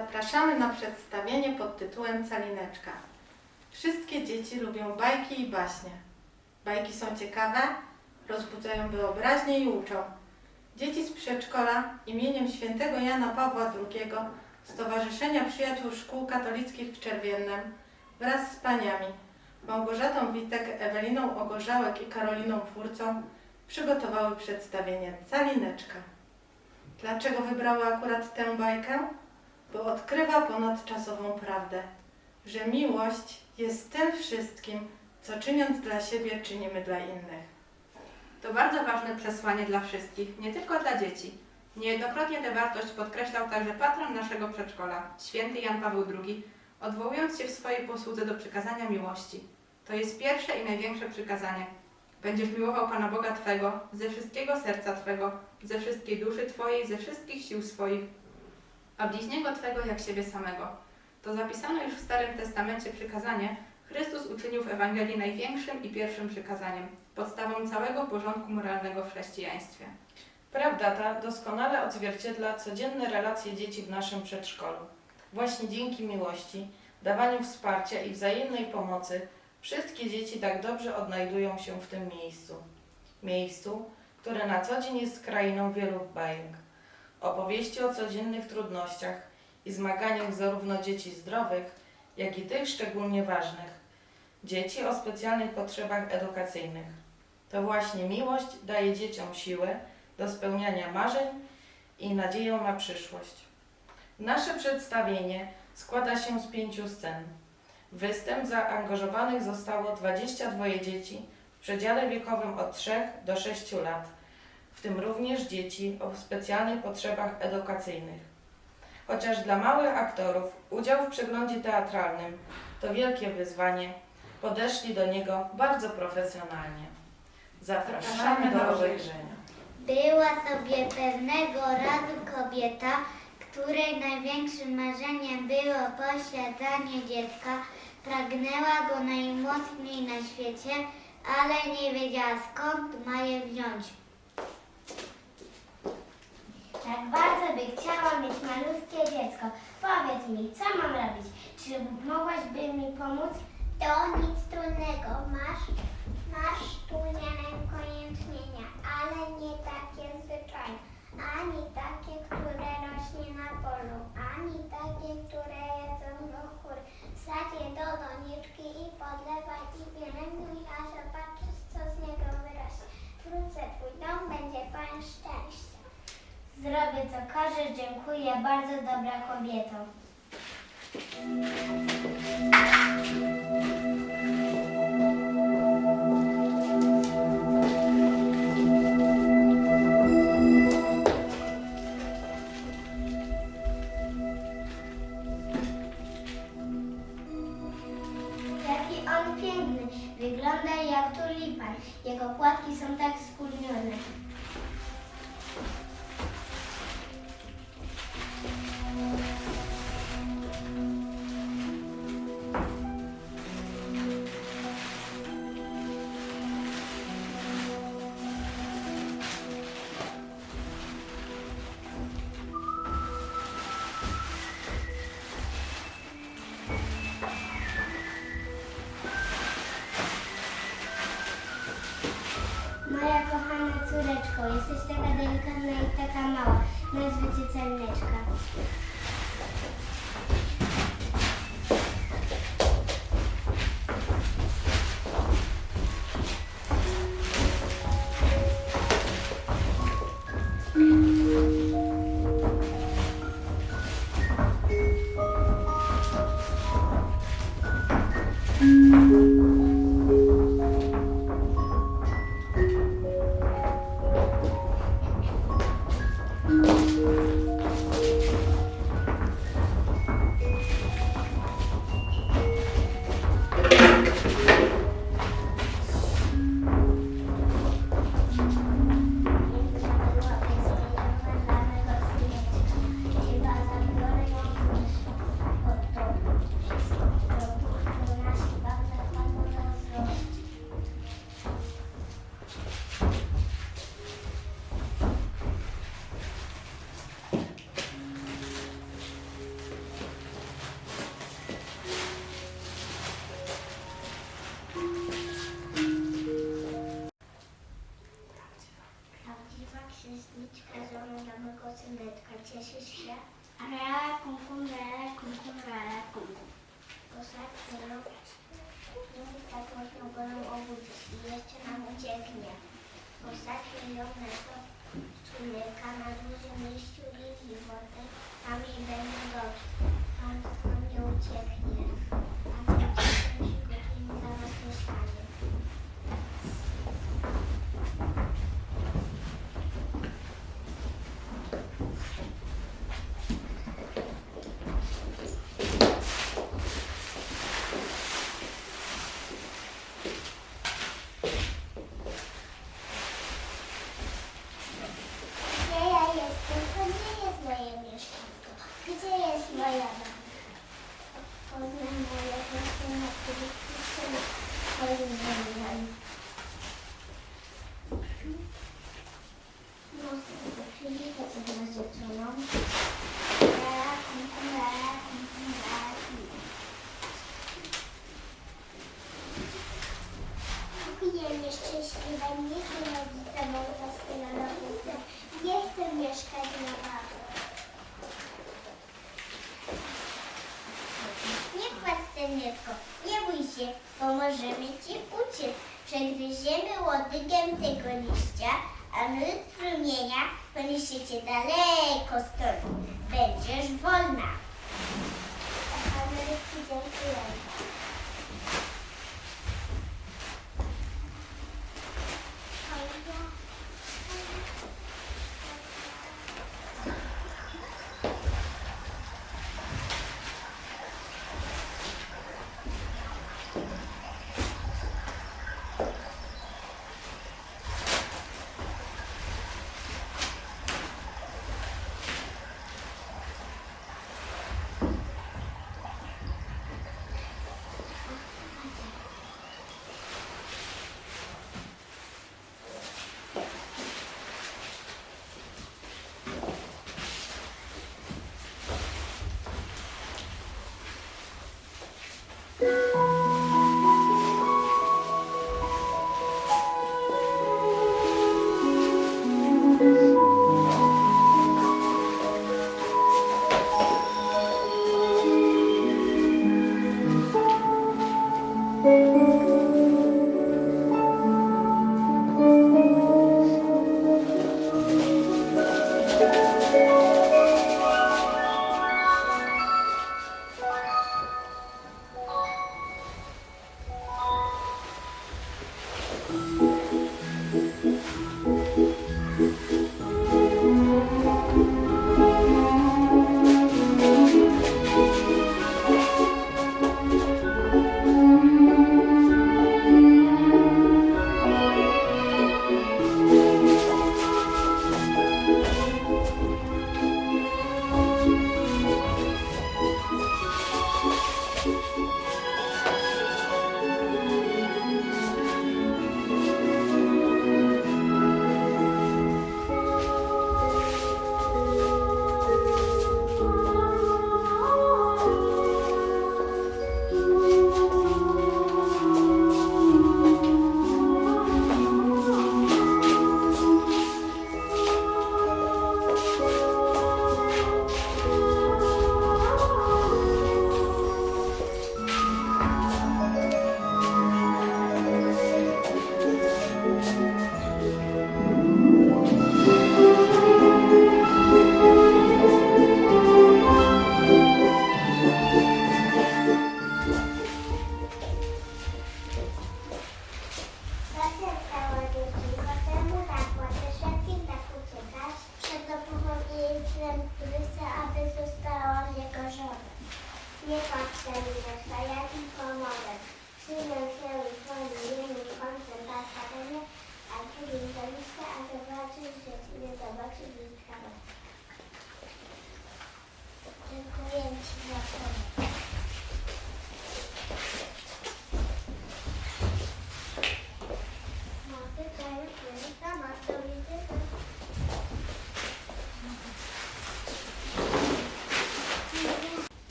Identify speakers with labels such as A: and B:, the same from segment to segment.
A: Zapraszamy na przedstawienie pod tytułem Calineczka. Wszystkie dzieci lubią bajki i baśnie. Bajki są ciekawe, rozbudzają wyobraźnię i uczą. Dzieci z przedszkola imieniem świętego Jana Pawła II Stowarzyszenia Przyjaciół Szkół Katolickich w Czerwiennem wraz z paniami Małgorzatą Witek, Eweliną Ogorzałek i Karoliną Furcą przygotowały przedstawienie Calineczka. Dlaczego wybrały akurat tę bajkę? Bo odkrywa ponadczasową prawdę, że miłość jest tym wszystkim, co czyniąc dla siebie, czynimy dla innych.
B: To bardzo ważne przesłanie dla wszystkich, nie tylko dla dzieci. Niejednokrotnie tę wartość podkreślał także patron naszego przedszkola, święty Jan Paweł II, odwołując się w swojej posłudze do przykazania miłości. To jest pierwsze i największe przykazanie. Będziesz miłował Pana Boga Twego ze wszystkiego serca Twego, ze wszystkiej duszy Twojej, ze wszystkich sił swoich, a bliźniego Twego jak siebie samego. To zapisane już w Starym Testamencie przykazanie Chrystus uczynił w Ewangelii największym i pierwszym przykazaniem, podstawą całego porządku moralnego w chrześcijaństwie.
C: Prawda ta doskonale odzwierciedla codzienne relacje dzieci w naszym przedszkolu. Właśnie dzięki miłości, dawaniu wsparcia i wzajemnej pomocy wszystkie dzieci tak dobrze odnajdują się w tym miejscu. Miejscu, które na co dzień jest krainą wielu bajek. Opowieści o codziennych trudnościach i zmaganiach zarówno dzieci zdrowych, jak i tych szczególnie ważnych. Dzieci o specjalnych potrzebach edukacyjnych. To właśnie miłość daje dzieciom siłę, do spełniania marzeń i nadzieją na przyszłość. Nasze przedstawienie składa się z pięciu scen. W występ zaangażowanych zostało 22 dzieci w przedziale wiekowym od 3 do 6 lat, w tym również dzieci o specjalnych potrzebach edukacyjnych. Chociaż dla małych aktorów udział w przeglądzie teatralnym to wielkie wyzwanie, podeszli do niego bardzo profesjonalnie. Zapraszamy do obejrzenia.
D: Była sobie pewnego razu kobieta, której największym marzeniem było posiadanie dziecka. Pragnęła go najmocniej na świecie, ale nie wiedziała skąd ma je wziąć.
E: Tak bardzo by chciała mieć malutkie dziecko. Powiedz mi, co mam robić? Czy mogłaśby mi pomóc?
D: To nic trudnego, masz, masz tu rękojętnienia, ale nie takie zwyczajne, ani takie, które rośnie na polu, ani takie, które jedzą do kury. Wsadź je do doniczki i podlewaj i pielęgnuj, a zobaczysz, co z niego wyrośnie. Wkrótce twój dom będzie pełen szczęścia.
E: Zrobię co każesz, dziękuję, bardzo dobra kobieto.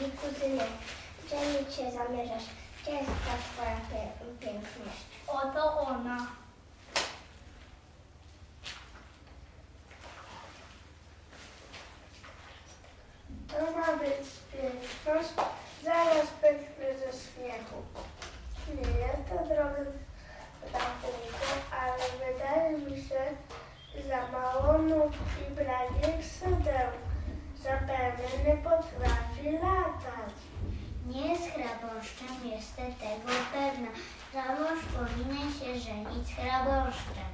D: drogi kuzynie, gdzie się zamierzasz? Gdzie jest ta twoja piękność?
F: Oto ona.
E: Powinien się żenić z chrabąszczem.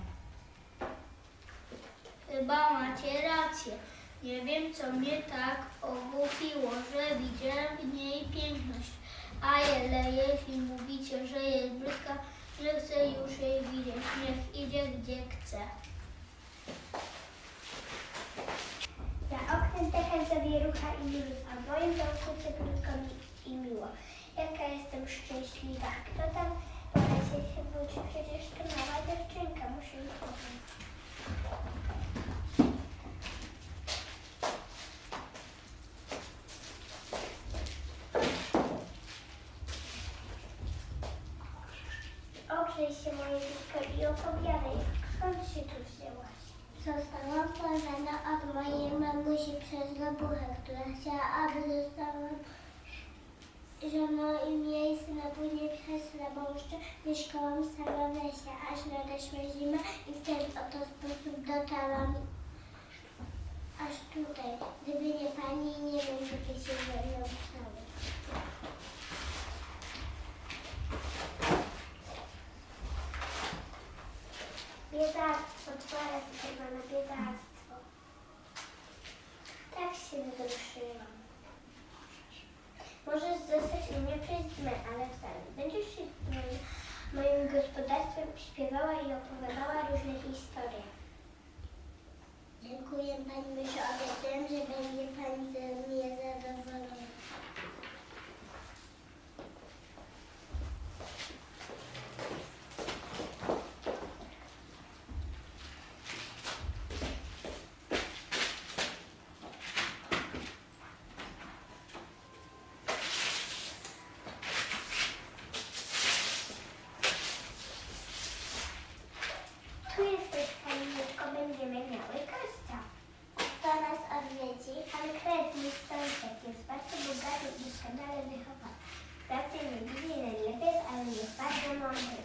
G: Chyba macie rację. Nie wiem, co mnie tak ogłupiło, że widziałem w niej piękność. A ale jeśli mówicie, że jest brzydka, że chcę już jej widzieć. Niech idzie gdzie chce.
D: Za oknem taka zawierucha i wirus, a w moim domku cieplutko mi i miło. Jaka jestem szczęśliwa. Kto tam lesie się budzi? Przecież to mała dziewczynka, jej pomóc. Ogrzej się moje dziecko i opowiadaj, skąd się tu wzięłaś?
E: Zostałam poznana od mojej mamusi przez labuchę, która chciała, aby zostałam żoną i miejsce na później przez labąszcze mieszkałam sama w lesie, aż nadeszła zima i w ten oto sposób dotarłam aż tutaj. Gdyby nie pani, nie wiem, by się ze.
D: Biedactwo, twoja firma na biedactwo. Tak się wzruszyłam. Możesz zostać u mnie przez dmy, ale wcale. Będziesz się moim, gospodarstwem śpiewała i opowiadała różne historie.
E: Dziękuję Pani Myszo, obiecuję, że będzie Pani ze mnie zadowolona.
D: Tu jesteś, Kalineczko, będziemy miały gościa.
E: Kto nas odwiedzi?
D: Pan Kretny Stąsek jest bardzo bogaty i doskonale wychowany. Pracy nie widzi najlepiej, ale jest bardzo mądry.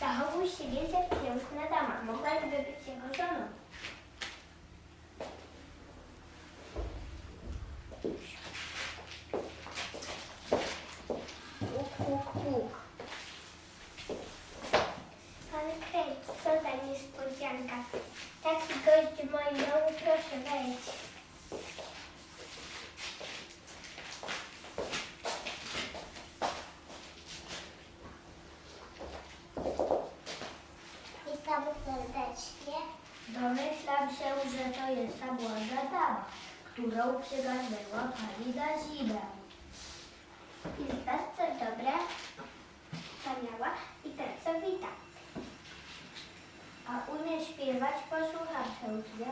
D: Zachowuj się więc jak piękna dama. Mogłaby być jego żoną. Puk, puk, puk. Pan Krejc, co za niespodzianka. Taki gość w moim domu, proszę wejdź.
E: Witam serdecznie.
G: Domyślam się, że to jest ta młoda dama, którą przygarnęła pani na zimę.
D: Jest bardzo dobra, wspaniała i pracowita.
G: A umie śpiewać, posłucham chętnie.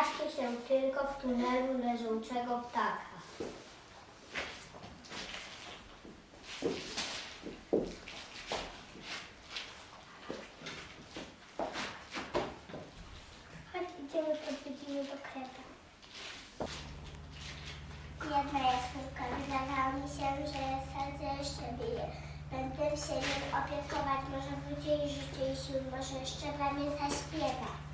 E: Wystraszcie się tylko w tunelu leżącego ptaka.
D: Chodź, idziemy podwiedzimy do kreta. Jedna jaskółka, wydawało mi się, że serce jeszcze bije. Będę się nim opiekować, może wróci jej życie i sił, może jeszcze dla mnie zaśpiewa.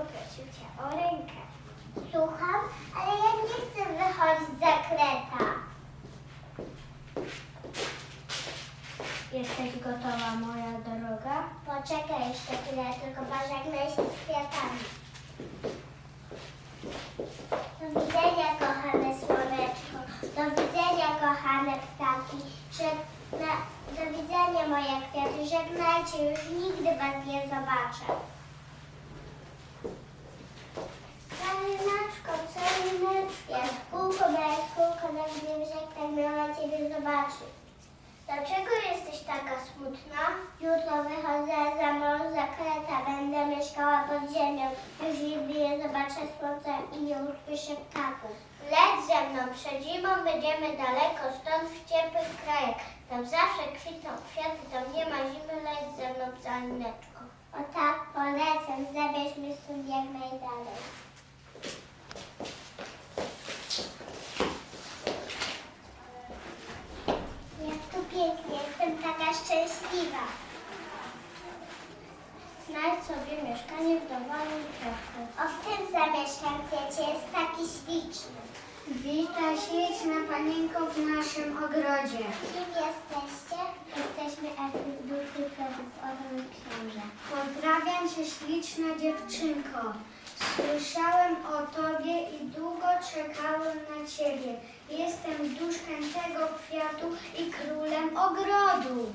D: Poprosił Cię o rękę. Słucham, ale ja nie chcę wychodzić za kreta.
E: Jesteś gotowa, moja droga?
D: Poczekaj jeszcze chwilę, tylko pożegnaj się z kwiatami. Do widzenia, kochane słoneczko. Do widzenia, kochane ptaki. Żegna... Do widzenia, moje kwiaty. Żegnajcie, już nigdy was nie zobaczę. Calineczko, calineczko. Jaskółko, na jaskółko, na mnie tak miała Ciebie zobaczyć. Dlaczego jesteś taka smutna? Jutro wychodzę za mąż za kreta, będę mieszkała pod ziemią. Już nie zobaczę słońca i nie usłyszę ptaków. Leć ze mną, przed zimą będziemy daleko, stąd w ciepłych krajach. Tam zawsze kwitną kwiaty, tam nie ma zimy, leć ze mną, calineczko. O tak, polecam, zabierz mnie stąd jak najdalej. Jak tu pięknie, jestem taka szczęśliwa. Znajdź sobie mieszkanie w dowolnym kwiatku. O, w tym zamieszkam kwiecie, jest taki śliczny.
E: Witaj, śliczna panienko w naszym ogrodzie.
D: Kim jesteście? Jesteśmy duchy, krewów, orły, książę.
E: Pozdrawiam cię, śliczna dziewczynko. Słyszałem o tobie i długo czekałem na ciebie. Jestem duszkiem tego kwiatu i królem ogrodu.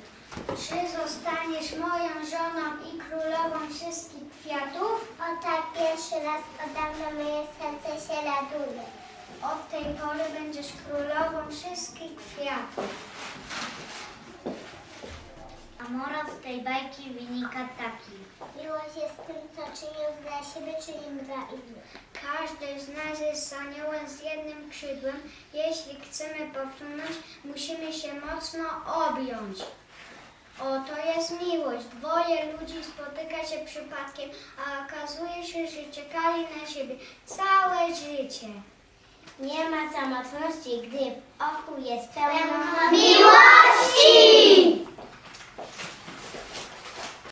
E: Czy zostaniesz moją żoną i królową wszystkich kwiatów?
D: O tak, pierwszy raz od dawna moje serce się raduje.
E: Od tej pory będziesz królową wszystkich kwiatów. Morał z tej bajki wynika taki.
D: Miłość jest tym, co czynią dla siebie, czynią dla innych.
E: Każdy z nas jest aniołem z jednym skrzydłem. Jeśli chcemy powtórzyć, musimy się mocno objąć. O, to jest miłość. Dwoje ludzi spotyka się przypadkiem, a okazuje się, że czekali na siebie całe życie.
D: Nie ma samotności, gdy w oku jest pełno
E: Miłości!